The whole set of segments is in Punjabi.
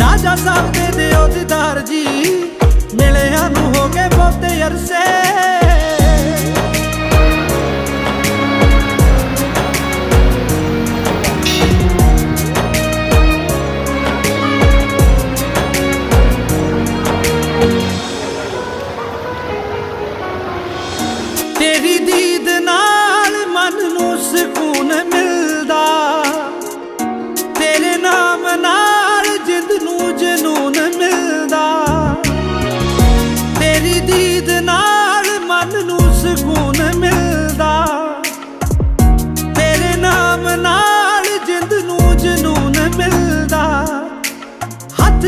ਰਾਜਾ ਸਾਹਿਬ ਦੇ ਦਿਓ ਦੀਦਾਰ ਜੀ, ਮਿਲਿਆਂ ਨੂੰ ਹੋ ਗਏ ਬਹੁਤੇ ਅਰਸੇ। ਤੇਰੀ ਦੀਦ ਨਾਲ ਮਨ ਨੂੰ ਸਕੂਨ ਮਿਲਦਾ, ਤੇਰੇ ਨਾਮ ਨਾਲ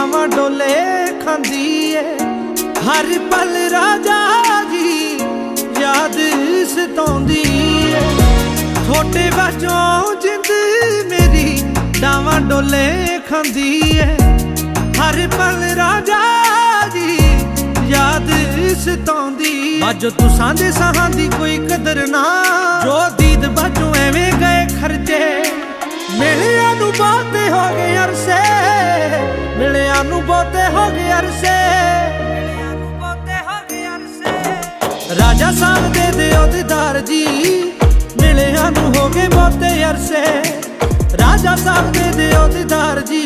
ਮੇਰੀ ਡਾਵਾਂ ਡੋਲੇ ਖਾਂਦੀ ਏ ਹਰ ਪਲ ਰਾਜਾ ਜੀ ਯਾਦ ਸਤਾਉਂਦੀ ਏ ਤੁਹਾਡੇ ਬਾਝੋਂ ਜਿੰਦ ਮੇਰੀ ਡਾਵਾਂ ਡੋਲੇ ਖਾਂਦੀ ਏ ਹਰ ਪਲ ਰਾਜਾ ਜੀ ਯਾਦ ਸਤਾਉਂਦੀ ਬਾਜੋ ਤੁਸਾਂ ਦੇ ਸਾਹਾਂ ਦੀ ਕੋਈ ਕਦਰ ਨਾ। ਜੋ ਦੀਦ ਬਾਜੋ ਐਵੇਂ ਗਏ ਖਰਚੇ। ਮਿਲਿਆਂ ਨੂੰ ਬਹੁਤੇ ਹੋ ਗਏ ਅਰਸੇ। ਮਿਲਿਆਂ ਨੂੰ ਬਹੁਤੇ ਹੋ ਗਏ ਅਰਸੇ ਮਿਲਿਆਂ ਨੂੰ ਬੋਤੇ ਹੋ ਗਏ ਅਰਸੇ। ਰਾਜਾ ਸਾਹਿਬ ਦੇ ਦਿਓ ਦੀਦਾਰ ਜੀ, ਮਿਲਿਆਂ ਨੂੰ ਹੋ ਗਏ ਬਹੁਤੇ ਅਰਸੇ। ਰਾਜਾ ਸਾਹਿਬ ਦੇ ਦਿਓ ਦੀਦਾਰ ਜੀ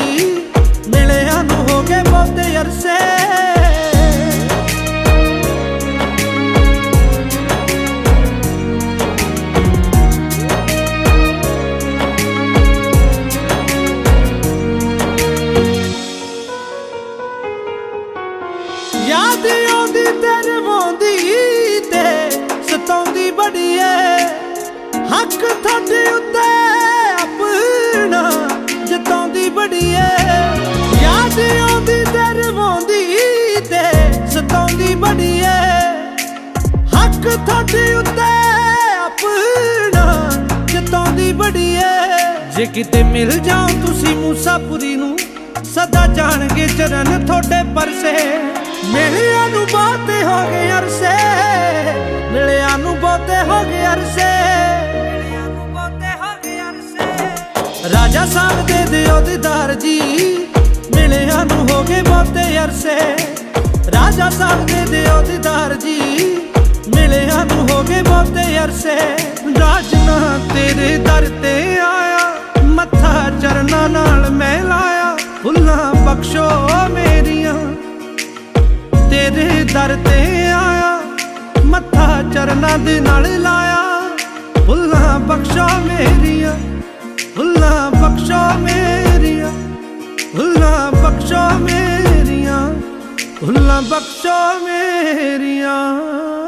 ਯਾਦ ਆਉਂਦੀ ਤੇਰੇ ਵੋਂਦੀ ਤੇ ਸਤਾਉਂਦੀ ਬੜੀ ਏ ਹੱਕ ਤੁਹਾਡੇ ਉੱਤੇ ਆਪਣਾ ਜਤਾਉਂਦੀ ਬੜੀ ਏ ਯਾਦ ਆਉਂਦੀ ਤੇਰੇ ਵੋਂਦੀ ਤੇ ਸਤਾਉਂਦੀ ਬੜੀ ਏ ਹੱਕ ਤੁਹਾਡੇ ਉੱਤੇ ਆਪਣਾ ਜਤਾਉਂਦੀ ਬੜੀ ਏ ਜੇ ਕਿਤੇ ਮਿਲ ਜਾਓ ਤੁਸੀਂ ਮੂਸਾਪੁਰੀ ਨੂੰ, ਸਦਾ ਜਾਣਗੇ ਚਰਨ ਤੁਹਾਡੇ ਪਰਸੇ। ਮਿਲਿਆਂ ਨੂੰ ਬਹੁਤੇ ਹੋ ਗਏ ਅਰਸੇ, ਮਿਲਿਆਂ ਨੂੰ ਬਹੁਤੇ ਹੋ ਗਏ ਅਰਸੇ। ਮਿਲਿਆਂ ਨੂੰ ਬਹੁਤੇ ਹੋ ਗਏ ਅਰਸੇ ਰਾਜਾ ਸਾਹਿਬ ਦੇ ਦਿਓ ਦੀਦਾਰ ਜੀ, ਮਿਲਿਆਂ ਨੂੰ ਹੋ ਗਏ ਬਹੁਤੇ ਅਰਸੇ। ਰਾਜਾ ਸਾਹਿਬ ਦੇ ਦਿਓ ਦੀਦਾਰ ਜੀ, ਮਿਲਿਆਂ ਨੂੰ ਹੋ ਗਏ ਬਹੁਤੇ ਅਰਸੇ। ਰਾਜਨਾ ਤੇਰੇ ਦਰ ਤੇ ਆਇਆ ਮੱਥਾ ਚਰਨਾਂ ਦੇ ਨਾਲ ਲਾਇਆ। ਫੁੱਲਾਂ ਬਖਸ਼ੋ ਮੇਰੀਆਂ, ਫੁੱਲਾਂ ਬਖਸ਼ੋ ਮੇਰੀਆਂ, ਫੁੱਲਾਂ ਬਖਸ਼ਾ ਮੇਰੀਆਂ, ਫੁੱਲਾਂ ਬਖਸ਼ਾ ਮੇਰੀਆਂ।